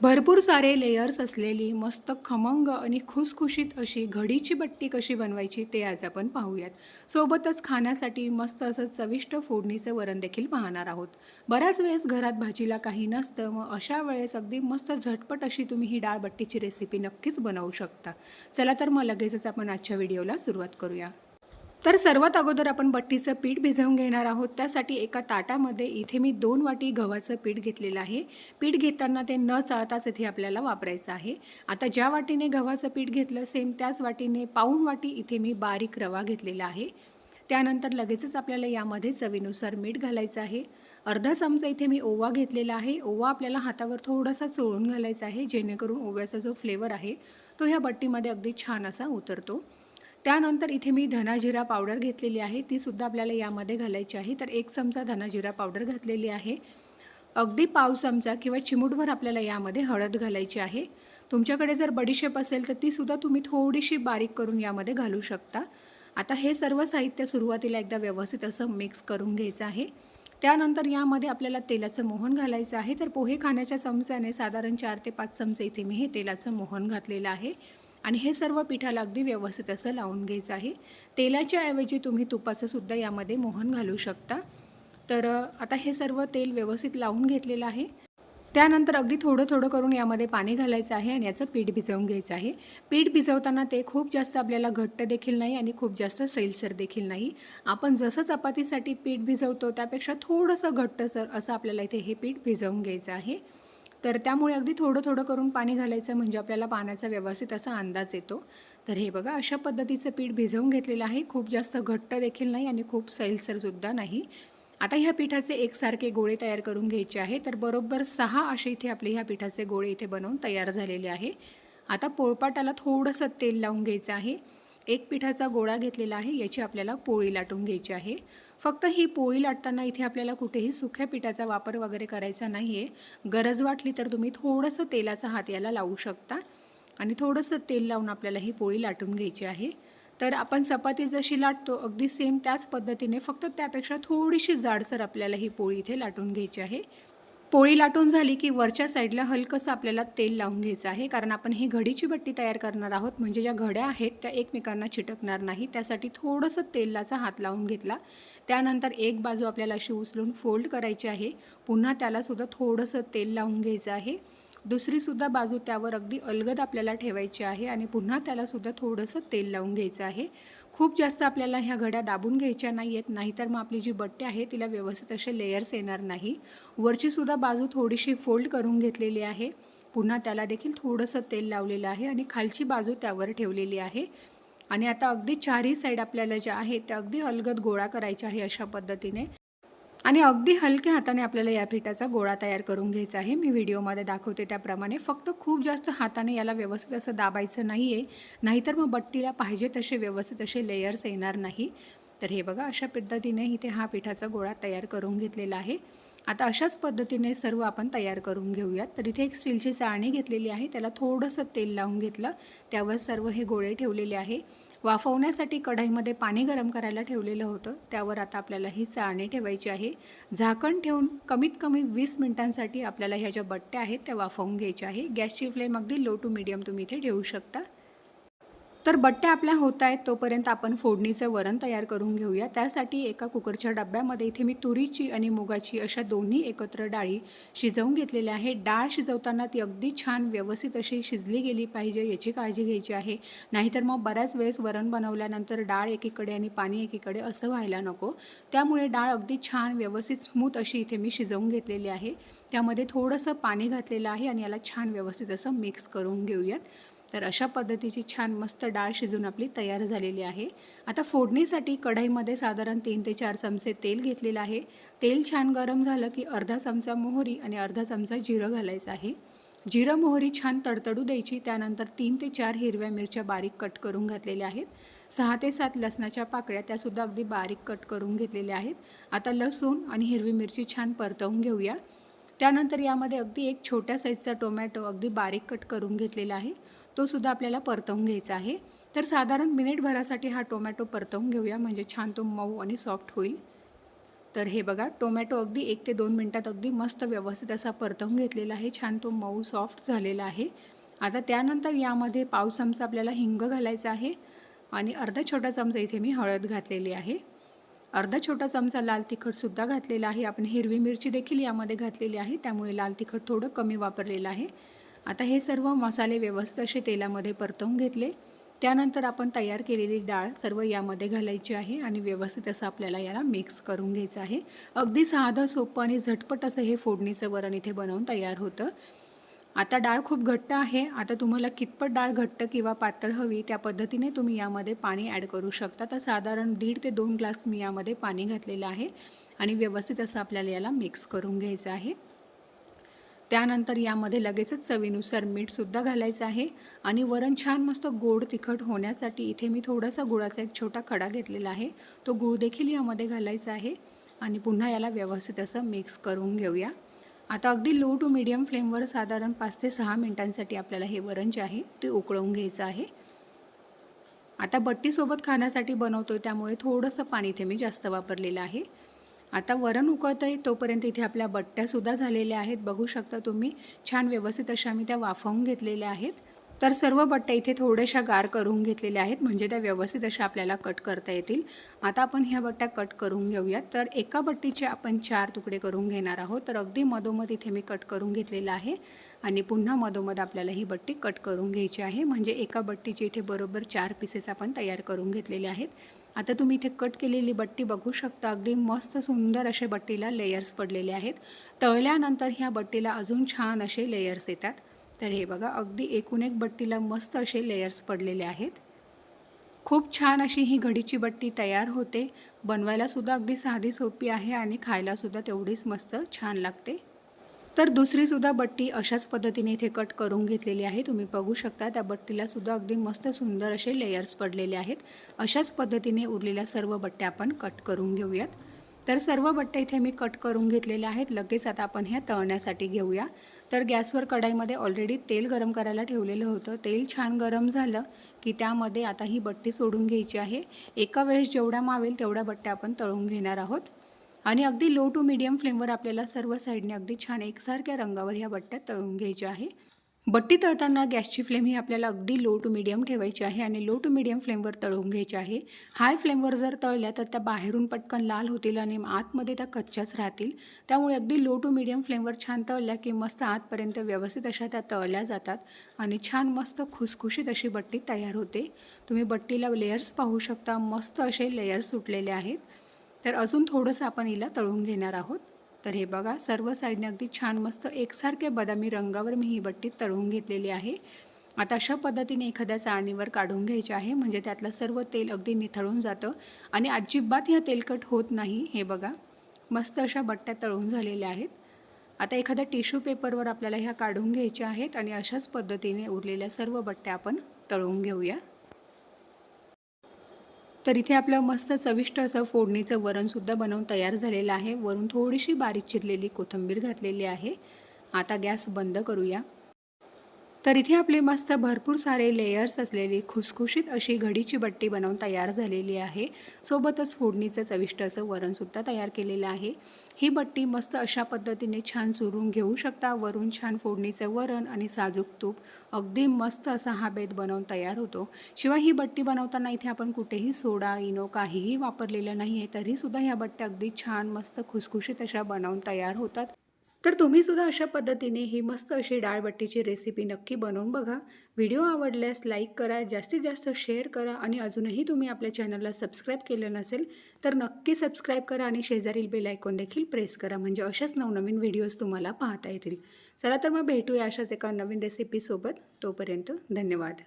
भरपूर सारे लेयर्स असलेली मस्त खमंग आणि खुसखुशीत अशी घडीची बट्टी कशी बनवायची ते आज आपण पाहूयात. सोबतच खाण्यासाठी मस्त असं चविष्ट फोडणीचं वरण देखील पाहणार आहोत. बऱ्याच वेळेस घरात भाजीला काही नसतं मग अशा वेळेस अगदी मस्त झटपट अशी तुम्ही ही डाळ बट्टीची रेसिपी नक्कीच बनवू शकता. चला तर मग लगेचच आपण आजच्या व्हिडिओला सुरुवात करूया. तर सर्वात अगोदर आपण बट्टीचं पीठ भिजवून घेणार आहोत. त्यासाठी एका ताटामध्ये इथे मी दोन वाटी गव्हाचं पीठ घेतलेलं आहे. पीठ घेताना ते न चाळताच इथे आपल्याला वापरायचं आहे. आता ज्या वाटीने गव्हाचं पीठ घेतलं सेम त्याच वाटीने पाऊण वाटी इथे मी बारीक रवा घेतलेला आहे. त्यानंतर लगेचच आपल्याला यामध्ये चवीनुसार मीठ घालायचं आहे. अर्धा चमचा इथे मी ओवा घेतलेला आहे. ओवा आपल्याला हातावर थोडासा चोळून घालायचा आहे जेणेकरून ओव्याचा जो फ्लेवर आहे तो ह्या बट्टीमध्ये अगदी छान असा उतरतो. त्यानंतर इथे मी धनाजिरा पावडर घेतलेली आहे. तीसुद्धा आपल्याला यामध्ये घालायची आहे. तर एक चमचा धनाजिरा पावडर घातलेली आहे. अगदी पाव चमचा किंवा चिमूटभर आपल्याला यामध्ये हळद घालायची आहे. तुमच्याकडे जर बडीशेप असेल तर तीसुद्धा तुम्ही थोडीशी बारीक करून यामध्ये घालू शकता. आता हे सर्व साहित्य सुरुवातीला एकदा व्यवस्थित असं मिक्स करून घ्यायचं आहे. त्यानंतर यामध्ये आपल्याला तेलाचं मोहन घालायचं आहे. तर पोहे खाण्याच्या चमच्याने साधारण चार ते पाच चमचे इथे मी हे तेलाचं मोहन घातलेलं आहे. आणि हे सर्व पिठाला अगदी व्यवस्थित असं लावून घ्यायचं आहे. तेलाच्या ऐवजी तुम्ही तुपाचं सुद्धा यामध्ये मोहन घालू शकता. तर आता हे सर्व तेल व्यवस्थित लावून घेतलेलं आहे. त्यानंतर अगदी थोडं थोडं करून यामध्ये पाणी घालायचं आहे आणि याचं पीठ भिजवून घ्यायचं आहे. पीठ भिजवताना ते खूप जास्त आपल्याला घट्ट देखील नाही आणि खूप जास्त सैलसर देखील नाही. आपण जसं चपातीसाठी पीठ भिजवतो त्यापेक्षा थोडंसं घट्टसर असं आपल्याला इथे हे पीठ भिजवून घ्यायचं आहे. तर त्यामुळे अगदी थोडं थोडं करून पाणी घालायचं म्हणजे आपल्याला पाण्याचा व्यवस्थित असा अंदाज येतो. तर हे बघा अशा पद्धतीचं पीठ भिजवून घेतलेलं आहे. खूप जास्त घट्ट देखील नाही आणि खूप सैलसरसुद्धा नाही. आता ह्या पिठाचे एकसारखे गोळे तयार करून घ्यायचे आहे. तर बरोबर सहा असे इथे आपले ह्या पिठाचे गोळे इथे बनवून तयार झालेले आहे. आता पोळपाटाला थोडंसं तेल लावून घ्यायचं आहे. एक पिठाचा गोळा घेतलेला आहे. याची आपल्याला पोळी लाटून घ्यायची आहे. फक्त ही पोळी लाटताना इथे आपल्याला कुठेही सुख्या पिठाचा वापर वगैरे करायचा नाही आहे गरज वाटली तर तुम्ही थोडंसं तेलाचा हात याला लावू शकता. आणि थोडंसं तेल लावून आपल्याला ही पोळी लाटून घ्यायची आहे. तर आपण चपाती जशी लाटतो अगदी सेम त्याच पद्धतीने फक्त त्यापेक्षा थोडीशी जाडसर आपल्याला ही पोळी इथे लाटून घ्यायची आहे. पोळी लाटून झाली की वरच्या साईडला हलकंसं आपल्याला तेल लावून घ्यायचं आहे. कारण आपण ही घडीची बट्टी तयार करणार आहोत. म्हणजे ज्या घड्या आहेत त्या एकमेकांना चिटकणार नाही. त्यासाठी थोडंसं तेलाचा हात लावून घेतला. त्यानंतर एक बाजू आपल्याला अशी उचलून फोल्ड करायची आहे. पुन्हा त्यालासुद्धा थोडंसं तेल लावून घ्यायचं आहे. दुसरीसुद्धा बाजू त्यावर अगदी अलगद आपल्याला ठेवायची आहे. आणि पुन्हा त्यालासुद्धा थोडंसं तेल लावून घ्यायचं आहे. खूप जास्त आपल्याला ह्या घड्या दाबून घ्यायच्या नाही आहेत नाहीतर मग आपली जी बट्टी आहे तिला व्यवस्थित असे लेयर्स येणार नाही. वरचीसुद्धा बाजू थोडीशी फोल्ड करून घेतलेली आहे. पुन्हा त्याला देखील थोडंसं तेल लावलेलं आहे आणि खालची बाजू त्यावर ठेवलेली आहे. आणि आता अगदी चारही साईड आपल्याला ज्या आहेत त्या अगदी अलगद गोळा करायच्या आहे अशा पद्धतीने. आणि अगदी हलक्या हाताने आपल्याला या पिठाचा गोळा तयार करून घ्यायचा आहे. मी व्हिडिओमध्ये दाखवते त्याप्रमाणे. फक्त खूप जास्त हाताने याला व्यवस्थित असं दाबायचं नाही आहे नाहीतर मग बट्टीला पाहिजे तसे व्यवस्थित असे लेयर्स येणार नाही. तर हे बघा अशा पद्धतीने इथे हा पिठाचा गोळा तयार करून घेतलेला आहे. आता अशाच पद्धतीने सर्व आपण तयार करून घेऊयात. तर इथे एक स्टीलची चाळणी घेतलेली आहे. त्याला थोडंसं तेल लावून घेतलं. त्यावर सर्व हे गोळे ठेवलेले आहे. वाफवण्यासाठी कढईमध्ये पाणी गरम करायला ठेवलेलं होतं. त्यावर आता आपल्याला ही चाळणी ठेवायची आहे. झाकण ठेवून कमीत कमी वीस मिनिटांसाठी आपल्याला ह्या ज्या बट्ट्या आहेत त्या वाफवून घ्यायच्या आहे. गॅसची फ्लेम अगदी लो टू मिडियम तुम्ही इथे ठेवू शकता. तर बट्ट्या आपल्या होत आहेत तोपर्यंत आपण फोडणीचं वरण तयार करून घेऊया. त्यासाठी एका कुकरच्या डब्यामध्ये इथे मी तुरीची आणि मुगाची अशा दोन्ही एकत्र डाळी शिजवून घेतलेल्या आहे डाळ शिजवताना ती अगदी छान व्यवस्थित अशी शिजली गेली पाहिजे याची काळजी घ्यायची आहे. नाहीतर मग बऱ्याच वेळेस वरण बनवल्यानंतर डाळ एकीकडे आणि पाणी एकीकडे असं व्हायला नको. त्यामुळे डाळ अगदी छान व्यवस्थित स्मूथ अशी इथे मी शिजवून घेतलेली आहे. त्यामध्ये थोडंसं पाणी घातलेलं आहे आणि याला छान व्यवस्थित असं मिक्स करून घेऊयात. तर अशा पद्धतीची छान मस्त डाळ शिजून आपली तयार झालेली आहे. आता फोडणीसाठी कढईमध्ये साधारण तीन ते चार चमचे तेल घेतलेलं आहे. तेल छान गरम झालं की अर्धा चमचा मोहरी आणि अर्धा चमचा जिरं घालायचं आहे. जिरं मोहरी छान तडतडू द्यायची त्यानंतर तीन ते चार हिरव्या मिरच्या बारीक कट करून घातलेल्या आहेत. सहा ते सात लसणाच्या पाकळ्या त्यासुद्धा अगदी बारीक कट करून घेतलेल्या आहेत. आता लसूण आणि हिरवी मिरची छान परतवून घेऊया. त्यानंतर यामध्ये अगदी एक छोट्या साईजचा टोमॅटो अगदी बारीक कट करून घेतलेला आहे. तो सुद्धा आपल्याला परतवून घ्यायचा आहे. तर साधारण मिनिटभरासाठी हा टोमॅटो परतवून घेऊया. म्हणजे छान तो मऊ आणि सॉफ्ट होईल. तर हे बघा टोमॅटो अगदी एक ते दोन मिनटात अगदी मस्त व्यवस्थित असा परतवून घेतलेला आहे. छान तो मऊ सॉफ्ट झालेला आहे. आता त्यानंतर यामध्ये पाव चमचा आपल्याला हिंग घालायचा आहे. आणि अर्धा छोटा चमचा इथे मी हळद घातलेली आहे. अर्धा छोटा चमचा लाल तिखटसुद्धा घातलेला आहे. आपण हिरवी मिरची देखील यामध्ये घातलेली आहे. त्यामुळे लाल तिखट थोडं कमी वापरलेलं आहे. आता हे सर्व मसाले व्यवस्थित असे तेलामध्ये परतवून घेतले. त्यानंतर आपण तयार केलेली डाळ सर्व यामध्ये घालायची आहे आणि व्यवस्थित असं आपल्याला याला मिक्स करून घ्यायचं आहे. अगदी साधं सोपं आणि झटपट असं हे फोडणीचं वरण इथे बनवून तयार होतं. आता डाळ खूप घट्ट आहे. आता तुम्हाला कितपत डाळ घट्ट किंवा पातळ हवी त्या पद्धतीने तुम्ही यामध्ये पाणी ॲड करू शकता. तर साधारण दीड ते दोन ग्लास मी यामध्ये पाणी घातलेलं आहे आणि व्यवस्थित असं आपल्याला याला मिक्स करून घ्यायचं आहे. त्यानंतर यामध्ये लगेचच चवीनुसार मीठसुद्धा घालायचं आहे आणि वरण छान मस्त गोड तिखट होण्यासाठी इथे मी थोडासा गुळाचा एक छोटा खडा घेतलेला आहे. तो गुळ देखील यामध्ये घालायचा आहे आणि पुन्हा याला व्यवस्थित असं मिक्स करून घेऊया. आता अगदी लो टू मिडियम फ्लेमवर साधारण पाच ते सहा मिनटांसाठी आपल्याला हे वरण जे आहे ते उकळवून घ्यायचं आहे. आता बट्टीसोबत खाण्यासाठी बनवतो त्यामुळे थोडंसं पाणी इथे मी जास्त वापरलेलं आहे. आता वरण उकळतं आहे तोपर्यंत इथे आपल्या बट्ट्यासुद्धा झालेल्या आहेत. बघू शकता तुम्ही छान व्यवस्थित अशा मी त्या वाफवून घेतलेल्या आहेत. तर सर्व बट्ट्या इथे थोड्याशा गार करून घेतलेल्या आहेत म्हणजे त्या व्यवस्थित अशा आपल्याला कट करता येतील. आता आपण ह्या बट्ट्या कट करून घेऊयात. तर एका बट्टीचे आपण चार तुकडे करून घेणार आहोत. तर अगदी मधोमध इथे मी कट करून घेतलेलं आहे आणि पुन्हा मधोमध आपल्याला ही बट्टी कट करून घ्यायची आहे. म्हणजे एका बट्टीचे इथे बरोबर चार पीसेस आपण तयार करून घेतलेले आहेत. आता तुम्ही इथे कट केलेली बट्टी बघू शकता. अगदी मस्त सुंदर असे बट्टीला लेयर्स पडलेले आहेत. तळल्यानंतर ह्या बट्टीला अजून छान असे लेयर्स येतात. तर हे बघा अगदी एकूण एक बट्टीला मस्त असे लेयर्स पडलेले आहेत. खूप छान अशी ही घडीची बट्टी तयार होते. बनवायलासुद्धा अगदी साधी सोपी आहे आणि खायलासुद्धा तेवढीच मस्त छान लागते. तर दुसरीसुद्धा बट्टी अशाच पद्धतीने इथे कट करून घेतलेली आहे. तुम्ही बघू शकता त्या बट्टीलासुद्धा अगदी मस्त सुंदर असे लेयर्स पडलेले आहेत. अशाच पद्धतीने उरलेल्या सर्व बट्ट्या आपण कट करून घेऊयात. तर सर्व बट्ट्या इथे मी कट करून घेतलेल्या आहेत. लगेच आता आपण ह्या तळण्यासाठी घेऊया. तर गॅसवर कढाईमध्ये ऑलरेडी तेल गरम करायला ठेवलेलं होतं. तेल छान गरम झालं की त्यामध्ये आता ही बट्टी सोडून घ्यायची आहे. एका वेळेस जेवढ्या मावेल तेवढ्या बट्ट्या आपण तळून घेणार आहोत. आणि अगदी लो टू मीडियम फ्लेमवर आपल्याला सर्व साईडने अगदी छान एकसारख्या रंगावर ह्या बट्ट्या तळून घ्यायच्या आहे. बट्टी तळताना गॅसची फ्लेम ही आपल्याला अगदी लो टू मिडियम ठेवायची आहे आणि लो टू मिडियम फ्लेमवर तळून घ्यायची आहे. हाय फ्लेमवर जर तळल्या तर त्या बाहेरून पटकन लाल होतील आणि आतमध्ये त्या कच्च्याच राहतील. त्यामुळे अगदी लो टू मिडियम फ्लेमवर छान तळल्या की मस्त आतपर्यंत व्यवस्थित अशा त्या तळल्या जातात आणि छान मस्त खुसखुशीत अशी बट्टी तयार होते. तुम्ही बट्टीला लेयर्स पाहू शकता मस्त असे लेयर्स सुटलेले आहेत. तर अजून थोडंसं आपण हिला तळून घेणार आहोत. तर हे बघा सर्व साईडने अगदी छान मस्त एकसारखे बदामी रंगावर मी ही बट्टी तळून घेतलेली आहे. आता अशा पद्धतीने एखाद्या चाळणीवर काढून घ्यायचे आहे. म्हणजे त्यातलं सर्व तेल अगदी निथळून जातं आणि अजिबात ह्या तेलकट होत नाही. हे बघा मस्त अशा बट्ट्या तळून झालेल्या आहेत. आता एखाद्या टिश्यू पेपरवर आपल्याला ह्या काढून घ्यायच्या आहेत आणि अशाच पद्धतीने उरलेल्या सर्व बट्ट्या आपण तळून घेऊया. तर इथे आपलं मस्त चविष्ट असं फोडणीचं वरणसुद्धा बनवून तयार झालेलं आहे. वरून थोडीशी बारीक चिरलेली कोथिंबीर घातलेली आहे. आता गॅस बंद करूया. तर इथे आपले मस्त भरपूर सारे लेयर्स असलेली खुसखुशीत अशी घडीची बट्टी बनवून तयार झालेली आहे. सोबतच फोडणीचं चविष्ट असं वरणसुद्धा तयार केलेलं आहे. ही बट्टी मस्त अशा पद्धतीने छान चुरून घेऊ शकता. वरून छान फोडणीचं वरण आणि साजूक तूप अगदी मस्त असा हा बेत बनवून तयार होतो. शिवाय ही बट्टी बनवताना इथे आपण कुठेही सोडा इनो काहीही वापरलेलं नाही आहे तरीसुद्धा ह्या बट्ट्या अगदी छान मस्त खुसखुशीत अशा बनवून तयार होतात. तर तुम्हीसुद्धा अशा पद्धतीने ही मस्त अशी डाळबट्टीची रेसिपी नक्की बनवून बघा. व्हिडिओ आवडल्यास लाईक करा जास्तीत जास्त शेअर करा आणि अजूनही तुम्ही आपल्या चॅनलला सबस्क्राईब केलं नसेल तर नक्की सबस्क्राईब करा आणि शेजारील बेल आयकॉन देखील प्रेस करा. म्हणजे अशाच नवनवीन व्हिडिओज तुम्हाला पाहता येतील. चला तर मग भेटूया अशाच एका नवीन रेसिपीसोबत तोपर्यंत धन्यवाद.